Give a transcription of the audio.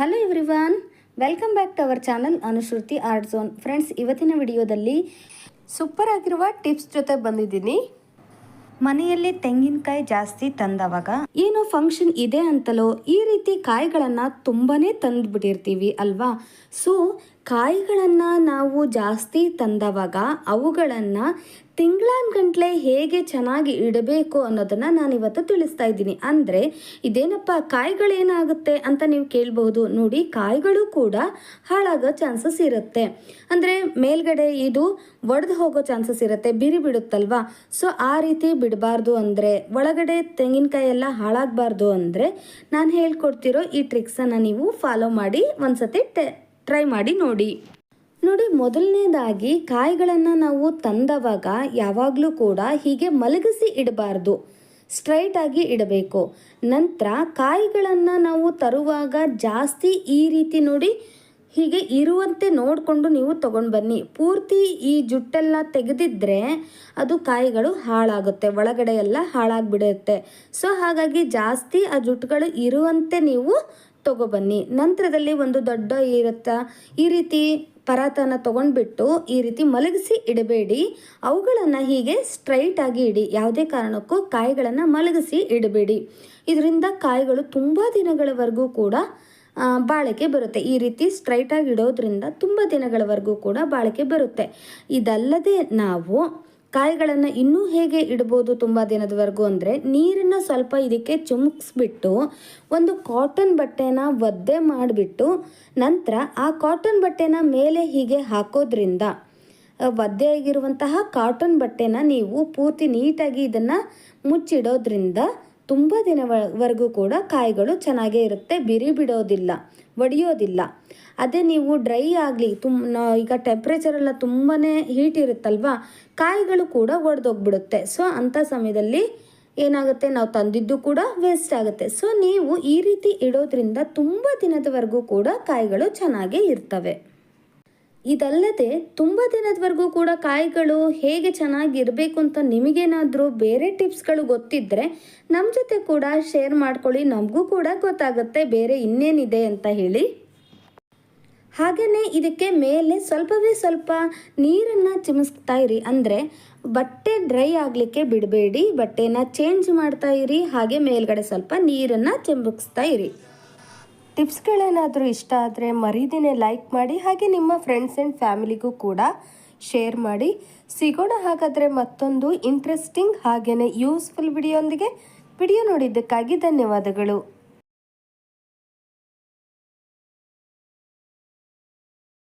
Hello everyone welcome back to our channel Anushruti art zone friends ಇವತ್ತಿನ ವಿಡಿಯೋದಲ್ಲಿ super ಆಗಿರುವ tips ಜೊತೆ ಬಂದಿದ್ದೀನಿ. ಮನೆಯಲ್ಲಿ ತೆಂಗಿನಕಾಯಿ ಜಾಸ್ತಿ ತಂದವಾಗ ಏನೋ ಫಂಕ್ಷನ್ ಇದೆ ಅಂತಲೋ ಈ ರೀತಿ ಕಾಯಿಗಳನ್ನು ತುಂಬಾನೇ ತಂದುಬಿಟ್ಟಿರ್ತೀವಿ ಅಲ್ವಾ? ಸೊ ಕಾಯಿಗಳನ್ನು ನಾವು ಜಾಸ್ತಿ ತಂದವಾಗ ಅವುಗಳನ್ನು ತಿಂಗಳಾನ್ಗಂಟ್ಲೆ ಹೇಗೆ ಚೆನ್ನಾಗಿ ಇಡಬೇಕು ಅನ್ನೋದನ್ನು ನಾನಿವತ್ತು ತಿಳಿಸ್ತಾ ಇದ್ದೀನಿ. ಅಂದರೆ ಇದೇನಪ್ಪ ಕಾಯಿಗಳೇನಾಗುತ್ತೆ ಅಂತ ನೀವು ಕೇಳಬಹುದು. ನೋಡಿ, ಕಾಯಿಗಳು ಕೂಡ ಹಾಳಾಗೋ ಚಾನ್ಸಸ್ ಇರುತ್ತೆ. ಅಂದರೆ ಮೇಲ್ಗಡೆ ಇದು ಒಡೆದು ಹೋಗೋ ಚಾನ್ಸಸ್ ಇರುತ್ತೆ, ಬಿರಿ ಬಿಡುತ್ತಲ್ವಾ? ಸೊ, ಆ ರೀತಿ ಬಿಡಬಾರ್ದು ಅಂದರೆ, ಒಳಗಡೆ ತೆಂಗಿನಕಾಯಿ ಎಲ್ಲ ಹಾಳಾಗಬಾರ್ದು ಅಂದರೆ ನಾನು ಹೇಳ್ಕೊಡ್ತಿರೋ ಈ ಟ್ರಿಕ್ಸನ್ನು ನೀವು ಫಾಲೋ ಮಾಡಿ ಒಂದ್ಸತಿ ಟೆ ಟ್ರೈ ಮಾಡಿ ನೋಡಿ. ನೋಡಿ, ಮೊದಲನೇದಾಗಿ ಕಾಯಿಗಳನ್ನು ನಾವು ತಂದವಾಗ ಯಾವಾಗಲೂ ಕೂಡ ಹೀಗೆ ಮಲಗಿಸಿ ಇಡಬಾರ್ದು. ಸ್ಟ್ರೈಟ್ ಆಗಿ ಇಡಬೇಕು. ನಂತರ ಕಾಯಿಗಳನ್ನು ನಾವು ತರುವಾಗ ಜಾಸ್ತಿ ಈ ರೀತಿ ನೋಡಿ, ಹೀಗೆ ಇರುವಂತೆ ನೋಡಿಕೊಂಡು ನೀವು ತೊಗೊಂಡು ಬನ್ನಿ. ಪೂರ್ತಿ ಈ ಜುಟ್ಟೆಲ್ಲ ತೆಗೆದಿದ್ರೆ ಅದು ಕಾಯಿಗಳು ಹಾಳಾಗುತ್ತೆ, ಒಳಗಡೆ ಎಲ್ಲ ಹಾಳಾಗಿಬಿಡುತ್ತೆ. ಸೊ ಹಾಗಾಗಿ ಜಾಸ್ತಿ ಆ ಜುಟ್ಟುಗಳು ಇರುವಂತೆ ನೀವು ತಗೊಬನ್ನಿ ನಂತರದಲ್ಲಿ ಒಂದು ದೊಡ್ಡ ಇರುತ್ತೆ ಈ ರೀತಿ ಪರಾತನ ತಗೊಂಡ್ಬಿಟ್ಟು ಈ ರೀತಿ ಮಲಗಿಸಿ ಇಡಬೇಡಿ. ಅವುಗಳನ್ನು ಹೀಗೆ ಸ್ಟ್ರೈಟ್ ಆಗಿ ಇಡಿ. ಯಾವುದೇ ಕಾರಣಕ್ಕೂ ಕಾಯಿಗಳನ್ನು ಮಲಗಿಸಿ ಇಡಬೇಡಿ. ಇದರಿಂದ ಕಾಯಿಗಳು ತುಂಬ ದಿನಗಳವರೆಗೂ ಕೂಡ ಬಾಳಿಕೆ ಬರುತ್ತೆ. ಈ ರೀತಿ ಸ್ಟ್ರೈಟಾಗಿ ಇಡೋದ್ರಿಂದ ತುಂಬ ದಿನಗಳವರೆಗೂ ಕೂಡ ಬಾಳಿಕೆ ಬರುತ್ತೆ. ಇದಲ್ಲದೆ ನಾವು ಕಾಯಿಗಳನ್ನು ಇನ್ನೂ ಹೇಗೆ ಇಡ್ಬೋದು ತುಂಬ ದಿನದವರೆಗೂ ಅಂದರೆ ನೀರನ್ನು ಸ್ವಲ್ಪ ಇದಕ್ಕೆ ಚುಮುಕ್ಸ್ಬಿಟ್ಟು ಒಂದು ಕಾಟನ್ ಬಟ್ಟೆನ ಒದ್ದೆ ಮಾಡಿಬಿಟ್ಟು ನಂತರ ಆ ಕಾಟನ್ ಬಟ್ಟೆನ ಮೇಲೆ ಹೀಗೆ ಹಾಕೋದ್ರಿಂದ ಆ, ಒದ್ದೆ ಆಗಿರುವಂತಹ ಕಾಟನ್ ಬಟ್ಟೆನ ನೀವು ಪೂರ್ತಿ ನೀಟಾಗಿ ಇದನ್ನು ಮುಚ್ಚಿಡೋದ್ರಿಂದ ತುಂಬ ದಿನವರೆಗೂ ಕೂಡ ಕಾಯಿಗಳು ಚೆನ್ನಾಗೇ ಇರುತ್ತೆ, ಬಿರಿ ಬಿಡೋದಿಲ್ಲ, ಒಡೆಯೋದಿಲ್ಲ. ಅದೇ ನೀವು ಡ್ರೈ ಆಗಲಿ, ತುಮ್ ಈಗ ಟೆಂಪ್ರೇಚರ್ ಎಲ್ಲ ತುಂಬಾ ಹೀಟ್ ಇರುತ್ತಲ್ವಾ, ಕಾಯಿಗಳು ಕೂಡ ಒಡೆದೋಗ್ಬಿಡುತ್ತೆ. ಸೊ ಅಂಥ ಸಮಯದಲ್ಲಿ ಏನಾಗುತ್ತೆ, ನಾವು ತಂದಿದ್ದು ಕೂಡ ವೇಸ್ಟ್ ಆಗುತ್ತೆ. ಸೊ ನೀವು ಈ ರೀತಿ ಇಡೋದ್ರಿಂದ ತುಂಬ ದಿನದವರೆಗೂ ಕೂಡ ಕಾಯಿಗಳು ಚೆನ್ನಾಗೇ ಇರ್ತವೆ. ಇದಲ್ಲದೆ ತುಂಬ ದಿನದವರೆಗೂ ಕೂಡ ಕಾಯಿಗಳು ಹೇಗೆ ಚೆನ್ನಾಗಿರಬೇಕು ಅಂತ ನಿಮಗೇನಾದರೂ ಬೇರೆ ಟಿಪ್ಸ್ಗಳು ಗೊತ್ತಿದ್ದರೆ ನಮ್ಮ ಜೊತೆ ಕೂಡ ಶೇರ್ ಮಾಡ್ಕೊಳ್ಳಿ. ನಮಗೂ ಕೂಡ ಗೊತ್ತಾಗುತ್ತೆ ಬೇರೆ ಇನ್ನೇನಿದೆ ಅಂತ ಹೇಳಿ. ಹಾಗೆಯೇ ಇದಕ್ಕೆ ಮೇಲೆ ಸ್ವಲ್ಪವೇ ಸ್ವಲ್ಪ ನೀರನ್ನು ಚಿಮಿಸ್ತಾ ಇರಿ. ಅಂದರೆ ಬಟ್ಟೆ ಡ್ರೈ ಆಗಲಿಕ್ಕೆ ಬಿಡಬೇಡಿ. ಬಟ್ಟೆನ ಚೇಂಜ್ ಮಾಡ್ತಾ ಇರಿ. ಹಾಗೆ ಮೇಲ್ಗಡೆ ಸ್ವಲ್ಪ ನೀರನ್ನು ಚಿಮುಕಿಸ್ತಾ ಇರಿ. ಟಿಪ್ಸ್ಗಳೇನಾದರೂ ಇಷ್ಟ ಆದರೆ ಮರೀದಿನೇ ಲೈಕ್ ಮಾಡಿ, ಹಾಗೆ ನಿಮ್ಮ ಫ್ರೆಂಡ್ಸ್ ಆ್ಯಂಡ್ ಫ್ಯಾಮಿಲಿಗೂ ಕೂಡ ಶೇರ್ ಮಾಡಿ. ಸಿಗೋಣ ಹಾಗಾದರೆ ಮತ್ತೊಂದು ಇಂಟ್ರೆಸ್ಟಿಂಗ್ ಹಾಗೆಯೇ ಯೂಸ್ಫುಲ್ ವಿಡಿಯೋಂದಿಗೆ ವಿಡಿಯೋ ನೋಡಿದ್ದಕ್ಕಾಗಿ ಧನ್ಯವಾದಗಳು.